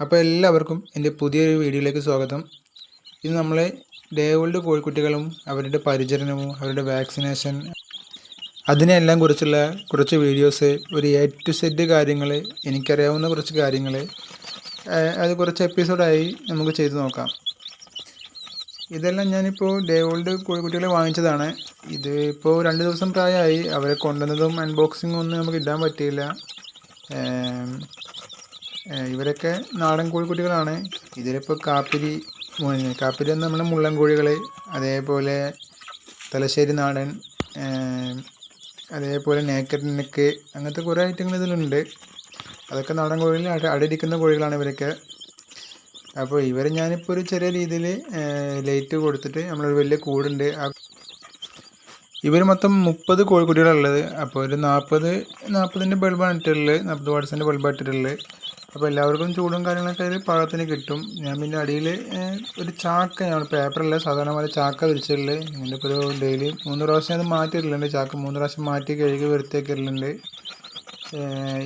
അപ്പോൾ എല്ലാവർക്കും എന്റെ പുതിയൊരു വീഡിയോയിലേക്ക് സ്വാഗതം. ഇത് നമ്മളെ ഡേ ഓൾഡ് കോഴിക്കുട്ടികളും അവരുടെ പരിചരണവും അവരുടെ വാക്സിനേഷൻ അതിനെല്ലാം കുറിച്ചുള്ള കുറച്ച് വീഡിയോസ് ഒരു എ ടു സെഡ് കാര്യങ്ങൾ എനിക്കറിയാവുന്ന കുറച്ച് കാര്യങ്ങൾ അത് കുറച്ച് എപ്പിസോഡായി നമുക്ക് ചെയ്തു നോക്കാം. ഇതെല്ലാം ഞാനിപ്പോൾ ഡേ ഓൾഡ് കോഴിക്കുട്ടികളെ വാങ്ങിച്ചതാണ്. ഇത് ഇപ്പോൾ രണ്ട് ദിവസം പ്രായമായി അവരെ കൊണ്ടുവന്നതും അൺബോക്സിങ്ങും ഒന്നും നമുക്ക് ഇടാൻ പറ്റിയില്ല. ഇവരൊക്കെ നാടൻ കോഴിക്കുട്ടികളാണ്. ഇതിലിപ്പോൾ കാപ്പിരി കാപ്പിരി എന്ന് നമ്മുടെ മുള്ളൻ കോഴികൾ അതേപോലെ തലശ്ശേരി നാടൻ അതേപോലെ നേക്കറ്റ് നെക്ക് അങ്ങനത്തെ കുറേ ഐറ്റങ്ങൾ ഇതിലുണ്ട്. അതൊക്കെ നാടൻ കോഴികളിൽ അട അടയിരിക്കുന്ന കോഴികളാണ് ഇവരൊക്കെ. അപ്പോൾ ഇവരെ ഞാനിപ്പോൾ ഒരു ചെറിയ രീതിയിൽ ലൈറ്റ് കൊടുത്തിട്ട് നമ്മളൊരു വലിയ കൂടുണ്ട്. ആ ഇവർ മൊത്തം മുപ്പത് കോഴിക്കുട്ടികളുള്ളത് അപ്പോൾ ഒരു നാൽപ്പത് നാൽപ്പതിന്റെ ബൾബാണ് ഇട്ടിട്ടുള്ളത്. നാൽപ്പത് വാട്സിന്റെ ബൾബാണ് ഇട്ടിട്ടുള്ളത്. അപ്പോൾ എല്ലാവർക്കും ചൂടും കാര്യങ്ങളൊക്കെ അതിൽ പാകത്തിന് കിട്ടും. ഞാൻ പിന്നെ അടിയിൽ ഒരു ചാക്ക ഞാൻ പേപ്പറല്ല. സാധാരണ പോലെ ചാക്ക വിരിച്ചിട്ടുള്ളത് ഇതിന്റെ ഇപ്പോൾ ഒരു ഡെയിലി മൂന്ന് പ്രാവശ്യം അത് മാറ്റിയിട്ടുണ്ട് ചാക്ക് മൂന്ന് പ്രാവശ്യം മാറ്റി കഴുകി വൃത്തിയാക്കിയിട്ടുണ്ട്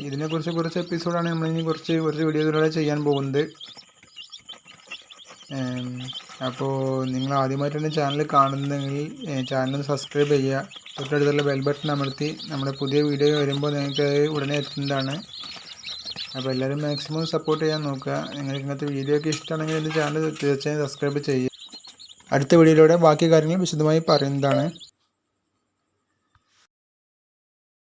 ഇതിനെക്കുറിച്ച് കുറച്ച് എപ്പിസോഡാണ് നമ്മളിനി കുറച്ച് കുറച്ച് വീഡിയോയിലൂടെ ചെയ്യാൻ പോകുന്നത്. അപ്പോൾ നിങ്ങൾ ആദ്യമായിട്ടാണ് ചാനൽ കാണുന്നതെങ്കിൽ ചാനൽ സബ്സ്ക്രൈബ് ചെയ്യുക. തൊട്ടടുത്തുള്ള ബെൽ ബട്ടൺ അമർത്തി നമ്മുടെ പുതിയ വീഡിയോ വരുമ്പോൾ നിങ്ങൾക്ക് ഉടനെ എത്തുന്നതാണ്. അപ്പോൾ എല്ലാവരും മാക്സിമം സപ്പോർട്ട് ചെയ്യാൻ നോക്കുക. നിങ്ങൾക്ക് ഇങ്ങനത്തെ വീഡിയോ ഒക്കെ ഇഷ്ടമാണെങ്കിൽ എന്റെ ചാനൽ തീർച്ചയായും സബ്സ്ക്രൈബ് ചെയ്യുക. അടുത്ത വീഡിയോയിലൂടെ ബാക്കി കാര്യങ്ങൾ വിശദമായി പറയുന്നതാണ്.